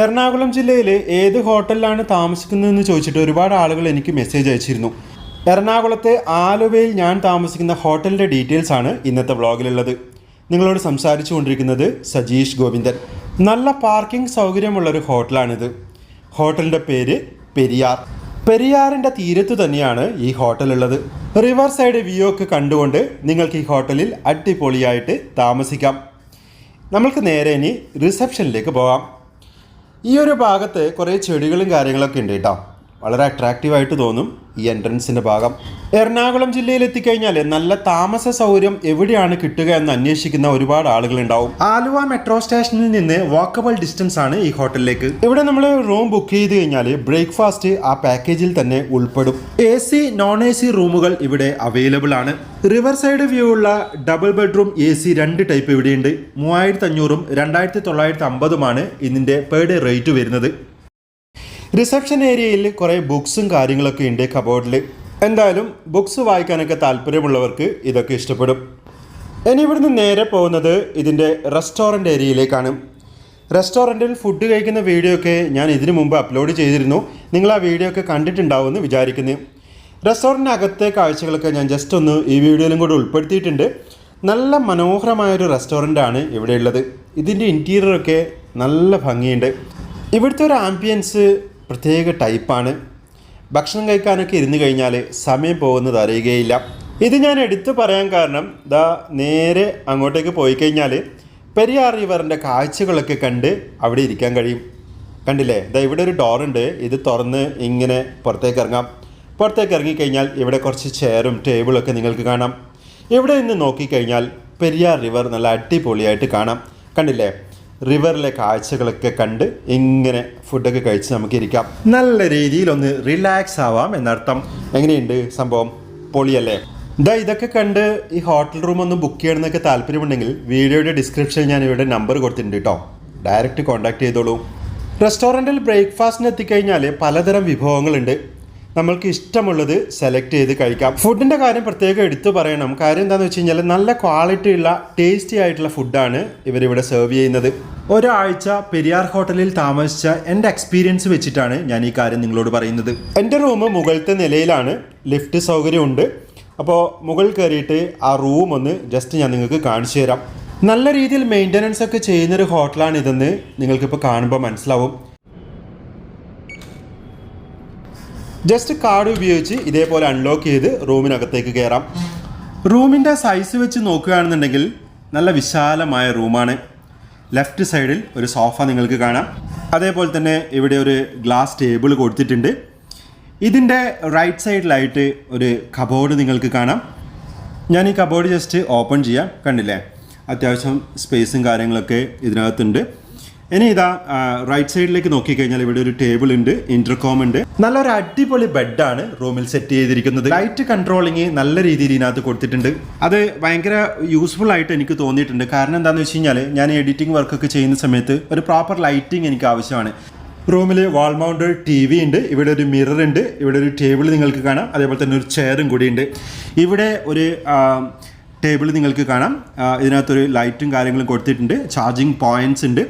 എറണാകുളം ജില്ലയിലെ ഏത് ഹോട്ടലിലാണ് താമസിക്കുന്നതെന്ന് ചോദിച്ചിട്ട് ഒരുപാട് ആളുകൾ എനിക്ക് മെസ്സേജ് അയച്ചിരുന്നു. എറണാകുളത്തെ ആലുവയിൽ ഞാൻ താമസിക്കുന്ന ഹോട്ടലിന്റെ ഡീറ്റെയിൽസ് ആണ് ഇന്നത്തെ വ്ളോഗിലുള്ളത് നിങ്ങളോട് സംസാരിച്ചു കൊണ്ടിരിക്കുന്നത് സജീഷ് ഗോവിന്ദൻ. നല്ല പാർക്കിംഗ് സൗകര്യമുള്ളൊരു ഹോട്ടലാണിത്. ഹോട്ടലിന്റെ പേര് പെരിയാർ. പെരിയാറിന്റെ തീരത്ത് തന്നെയാണ് ഈ ഹോട്ടൽ ഉള്ളത്. റിവർ സൈഡ് വ്യൂ ഒക്കെ കണ്ടുകൊണ്ട് നിങ്ങൾക്ക് ഈ ഹോട്ടലിൽ അടിപൊളിയായിട്ട് താമസിക്കാം. നമ്മൾക്ക് നേരെ ഇനി റിസപ്ഷനിലേക്ക് പോകാം ഈ ഒരു ഭാഗത്ത് കുറേ ചെടികളും കാര്യങ്ങളൊക്കെ ഉണ്ട് കേട്ടോ. വളരെ അട്രാക്റ്റീവായിട്ട് തോന്നും ഈ എൻട്രൻസിന്റെ ഭാഗം. എറണാകുളം ജില്ലയിൽ എത്തിക്കഴിഞ്ഞാൽ നല്ല താമസ സൗകര്യം എവിടെയാണ് കിട്ടുക എന്ന് അന്വേഷിക്കുന്ന ഒരുപാട് ആളുകളുണ്ടാവും. ആലുവ മെട്രോ സ്റ്റേഷനിൽ നിന്ന് വാക്കബിൾ ഡിസ്റ്റൻസ് ആണ് ഈ ഹോട്ടലിലേക്ക്. ഇവിടെ നമ്മൾ റൂം ബുക്ക് ചെയ്ത് കഴിഞ്ഞാൽ ബ്രേക്ക്ഫാസ്റ്റ് ആ പാക്കേജിൽ തന്നെ ഉൾപ്പെടും. A C non A C റൂമുകൾ ഇവിടെ അവൈലബിൾ ആണ്. റിവർ സൈഡ് വ്യൂ ഉള്ള ഡബിൾ ബെഡ്റൂം എ സി രണ്ട് ടൈപ്പ് ഇവിടെയുണ്ട്. മൂവായിരത്തി അഞ്ഞൂറും രണ്ടായിരത്തി തൊള്ളായിരത്തി അമ്പതുമാണ് ഇതിന്റെ പെർ ഡേ റേറ്റ് വരുന്നത്. റിസപ്ഷൻ ഏരിയയിൽ കുറേ ബുക്സും കാര്യങ്ങളൊക്കെ ഉണ്ട് കബോർഡിൽ എന്തായാലും ബുക്സ് വായിക്കാനൊക്കെ താല്പര്യമുള്ളവർക്ക് ഇതൊക്കെ ഇഷ്ടപ്പെടും. ഇനി ഇവിടുന്ന് നേരെ പോകുന്നത് ഇതിന്റെ റെസ്റ്റോറന്റ് ഏരിയയിലേക്കാണ് റെസ്റ്റോറന്റിൽ ഫുഡ് കഴിക്കുന്ന വീഡിയോ ഒക്കെ ഞാൻ ഇതിനു മുമ്പ് അപ്ലോഡ് ചെയ്തിരുന്നു. നിങ്ങൾ ആ വീഡിയോ ഒക്കെ കണ്ടിട്ടുണ്ടാവുമെന്ന് വിചാരിക്കുന്നു. റെസ്റ്റോറന്റിനകത്തെ കാഴ്ചകളൊക്കെ ഞാൻ ജസ്റ്റ് ഒന്ന് ഈ വീഡിയോയിലും കൂടെ ഉൾപ്പെടുത്തിയിട്ടുണ്ട്. നല്ല മനോഹരമായൊരു റെസ്റ്റോറന്റാണ് ഇവിടെയുള്ളത്. ഇതിന്റെ ഇന്റീരിയറൊക്കെ നല്ല ഭംഗിയുണ്ട്. ഇവിടുത്തെ ഒരു ആംബിയൻസ് പ്രത്യേക ടൈപ്പാണ്. ഭക്ഷണം കഴിക്കാനൊക്കെ ഇരുന്ന് കഴിഞ്ഞാൽ സമയം പോകുന്നത് അറിയുകയില്ല. ഇത് ഞാൻ എടുത്തു പറയാൻ കാരണം ദാ നേരെ അങ്ങോട്ടേക്ക് പോയി കഴിഞ്ഞാൽ പെരിയാർ റിവറിന്റെ കാഴ്ചകളൊക്കെ കണ്ട് അവിടെ ഇരിക്കാൻ കഴിയും. കണ്ടില്ലേ? ദാ ഇവിടെ ഒരു ഡോറുണ്ട് ഇത് തുറന്ന് ഇങ്ങനെ പുറത്തേക്ക് ഇറങ്ങാം. പുറത്തേക്ക് ഇറങ്ങിക്കഴിഞ്ഞാൽ ഇവിടെ കുറച്ച് ചെയറും ടേബിളൊക്കെ നിങ്ങൾക്ക് കാണാം. ഇവിടെ നിന്ന് നോക്കിക്കഴിഞ്ഞാൽ പെരിയാർ റിവർ നല്ല അടിപൊളിയായിട്ട് കാണാം. കണ്ടില്ലേ? റിവറിലെ കാഴ്ചകളൊക്കെ കണ്ട് ഇങ്ങനെ ഫുഡൊക്കെ കഴിച്ച് നമുക്ക് ഇരിക്കാം. നല്ല രീതിയിൽ ഒന്ന് റിലാക്സ് ആവാം എന്നർത്ഥം. എങ്ങനെയുണ്ട് സംഭവം? പൊളിയല്ലേ? ഇതാ ഇതൊക്കെ കണ്ട് ഈ ഹോട്ടൽ റൂം ഒന്ന് ബുക്ക് ചെയ്യണമെന്നൊക്കെ താല്പര്യമുണ്ടെങ്കിൽ വീഡിയോയുടെ ഡിസ്ക്രിപ്ഷനിൽ ഞാൻ ഇവിടെ നമ്പർ കൊടുത്തിട്ടുണ്ട് കേട്ടോ ഡയറക്റ്റ് കോൺടാക്ട് ചെയ്തോളൂ. റെസ്റ്റോറന്റിൽ ബ്രേക്ക്ഫാസ്റ്റിന് എത്തിക്കഴിഞ്ഞാൽ പലതരം വിഭവങ്ങളുണ്ട്. നമ്മൾക്ക് ഇഷ്ടമുള്ളത് സെലക്ട് ചെയ്ത് കഴിക്കാം. ഫുഡിന്റെ കാര്യം പ്രത്യേകം എടുത്തു പറയണം. കാര്യം എന്താണെന്ന് വെച്ച് കഴിഞ്ഞാൽ നല്ല ക്വാളിറ്റിയുള്ള ടേസ്റ്റി ആയിട്ടുള്ള ഫുഡാണ് ഇവരിവിടെ സെർവ് ചെയ്യുന്നത്. ഒരാഴ്ച പെരിയാർ ഹോട്ടലിൽ താമസിച്ച എന്റെ എക്സ്പീരിയൻസ് വെച്ചിട്ടാണ് ഞാൻ ഈ കാര്യം നിങ്ങളോട് പറയുന്നത്. എന്റെ റൂം മുകളിലത്തെ നിലയിലാണ് ലിഫ്റ്റ് സൗകര്യമുണ്ട്. അപ്പോൾ മുകളിൽ കയറിയിട്ട് ആ റൂം ഒന്ന് ജസ്റ്റ് ഞാൻ നിങ്ങൾക്ക് കാണിച്ചു തരാം. നല്ല രീതിയിൽ മെയിന്റനൻസ് ഒക്കെ ചെയ്യുന്നൊരു ഹോട്ടലാണ് ഇതെന്ന് നിങ്ങൾക്കിപ്പോൾ കാണുമ്പോൾ മനസ്സിലാവും. ജസ്റ്റ് കാർഡ് ഉപയോഗിച്ച് ഇതേപോലെ അൺലോക്ക് ചെയ്ത് റൂമിനകത്തേക്ക് കയറാം റൂമിന്റെ സൈസ് വെച്ച് നോക്കുകയാണെന്നുണ്ടെങ്കിൽ നല്ല വിശാലമായ റൂമാണ് ലെഫ്റ്റ് സൈഡിൽ ഒരു സോഫ നിങ്ങൾക്ക് കാണാം. അതേപോലെ തന്നെ ഇവിടെ ഒരു ഗ്ലാസ് ടേബിൾ കൊടുത്തിട്ടുണ്ട്. ഇതിന്റെ റൈറ്റ് സൈഡിലായിട്ട് ഒരു കബോർഡ് നിങ്ങൾക്ക് കാണാം. ഞാൻ ഈ കബോർഡ് ജസ്റ്റ് ഓപ്പൺ ചെയ്യാം. കണ്ടില്ലേ? അത്യാവശ്യം സ്പേസും കാര്യങ്ങളൊക്കെ ഇതിനകത്തുണ്ട്. ഇനി ഇതാ റൈറ്റ് സൈഡിലേക്ക് നോക്കിക്കഴിഞ്ഞാൽ ഇവിടെ ഒരു ടേബിൾ ഉണ്ട് ഇന്റർകോം ഉണ്ട്. നല്ലൊരു അടിപൊളി ബെഡാണ് റൂമിൽ സെറ്റ് ചെയ്തിരിക്കുന്നത്. ലൈറ്റ് കൺട്രോളിങ് നല്ല രീതിയിൽ ഇതിനകത്ത് കൊടുത്തിട്ടുണ്ട്. അത് ഭയങ്കര യൂസ്ഫുൾ ആയിട്ട് എനിക്ക് തോന്നിയിട്ടുണ്ട്. കാരണം എന്താണെന്ന് വെച്ച് കഴിഞ്ഞാൽ ഞാൻ എഡിറ്റിംഗ് വർക്കൊക്കെ ചെയ്യുന്ന സമയത്ത് ഒരു പ്രോപ്പർ ലൈറ്റിംഗ് എനിക്ക് ആവശ്യമാണ്. റൂമിൽ വാൾ മൗണ്ട് ടി വി ഉണ്ട് ഇവിടെ ഒരു മിറർ ഉണ്ട് ഇവിടെ ഒരു ടേബിൾ നിങ്ങൾക്ക് കാണാം അതേപോലെ തന്നെ ഒരു ചെയറും കൂടി ഉണ്ട്. ഇവിടെ ഒരു ടേബിൾ നിങ്ങൾക്ക് കാണാം. ഇതിനകത്തൊരു ലൈറ്റും കാര്യങ്ങളും കൊടുത്തിട്ടുണ്ട്. ചാർജിങ് പോയിന്റ്സ് ഉണ്ട്.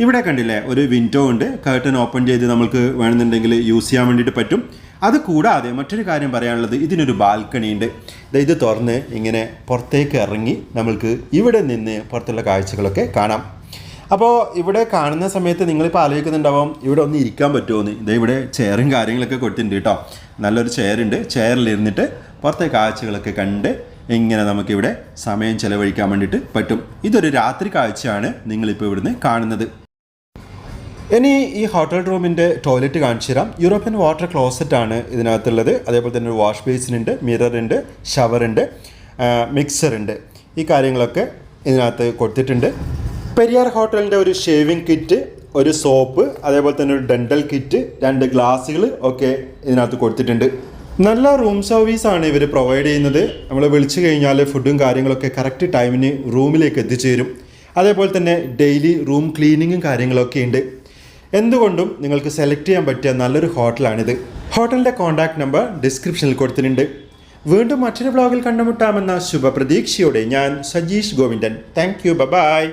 ഇവിടെ കണ്ടില്ലേ ഒരു വിൻഡോ ഉണ്ട്. കർട്ടൻ ഓപ്പൺ ചെയ്ത് നമുക്ക് വേണമെന്നുണ്ടെങ്കിൽ യൂസ് ചെയ്യാൻ വേണ്ടിയിട്ട് പറ്റും. അത് കൂടാതെ മറ്റൊരു കാര്യം പറയാനുള്ളത് ഇതിനൊരു ബാൽക്കണി ഉണ്ട്. ഇത് തുറന്ന് ഇങ്ങനെ പുറത്തേക്ക് ഇറങ്ങി നമ്മൾക്ക് ഇവിടെ നിന്ന് പുറത്തുള്ള കാഴ്ചകളൊക്കെ കാണാം. അപ്പോൾ ഇവിടെ കാണുന്ന സമയത്ത് നിങ്ങളിപ്പോൾ ആലോചിക്കുന്നുണ്ടാവും ഇവിടെ ഒന്ന് ഇരിക്കാൻ പറ്റുമോ എന്ന് ഇതേ ഇവിടെ ചെയറും കാര്യങ്ങളൊക്കെ കൊടുത്തിട്ടുണ്ട് കേട്ടോ നല്ലൊരു ചെയറുണ്ട് ചെയറിലിരുന്നിട്ട് പുറത്തെ കാഴ്ചകളൊക്കെ കണ്ട് ഇങ്ങനെ നമുക്കിവിടെ സമയം ചിലവഴിക്കാൻ വേണ്ടിയിട്ട് പറ്റും. ഇതൊരു രാത്രി കാഴ്ചയാണ് നിങ്ങളിപ്പോൾ ഇവിടുന്ന് കാണുന്നത്. ഇനി ഈ ഹോട്ടൽ റൂമിന്റെ ടോയ്ലറ്റ് കാണിച്ചു തരാം. യൂറോപ്യൻ വാട്ടർ ക്ലോസറ്റ് ആണ് ഇതിനകത്തുള്ളത്. അതേപോലെ തന്നെ ഒരു വാഷ് ബേസിൻ ഉണ്ട് മിക്സർ ഉണ്ട് ഈ കാര്യങ്ങളൊക്കെ ഇതിനകത്ത് കൊടുത്തിട്ടുണ്ട്. പെരിയാർ ഹോട്ടലിന്റെ ഒരു ഷേവിംഗ് കിറ്റ് ഒരു സോപ്പ് അതേപോലെ തന്നെ ഒരു ഡെന്റൽ കിറ്റ് രണ്ട് ഗ്ലാസ്സുകൾ ഒക്കെ ഇതിനകത്ത് കൊടുത്തിട്ടുണ്ട്. നല്ല റൂം സർവീസ് ആണ് ഇവർ പ്രൊവൈഡ് ചെയ്യുന്നത്. നമ്മൾ വിളിച്ചു കഴിഞ്ഞാൽ ഫുഡും കാര്യങ്ങളൊക്കെ കറക്റ്റ് ടൈമിന് റൂമിലേക്ക് എത്തിച്ചേരും. അതേപോലെ തന്നെ ഡെയിലി റൂം ക്ലീനിങ്ങും കാര്യങ്ങളൊക്കെ ഉണ്ട്. എന്തുകൊണ്ടും നിങ്ങൾക്ക് സെലക്ട് ചെയ്യാൻ പറ്റിയ നല്ലൊരു ഹോട്ടലാണിത്. ഹോട്ടലിന്റെ കോൺടാക്ട് നമ്പർ ഡിസ്ക്രിപ്ഷനിൽ കൊടുത്തിട്ടുണ്ട്. വീണ്ടും മറ്റൊരു ബ്ലോഗിൽ കണ്ടുമുട്ടാമെന്ന ശുഭപ്രതീക്ഷയോടെ ഞാൻ Sajeesh Govindan. Thank you. Bye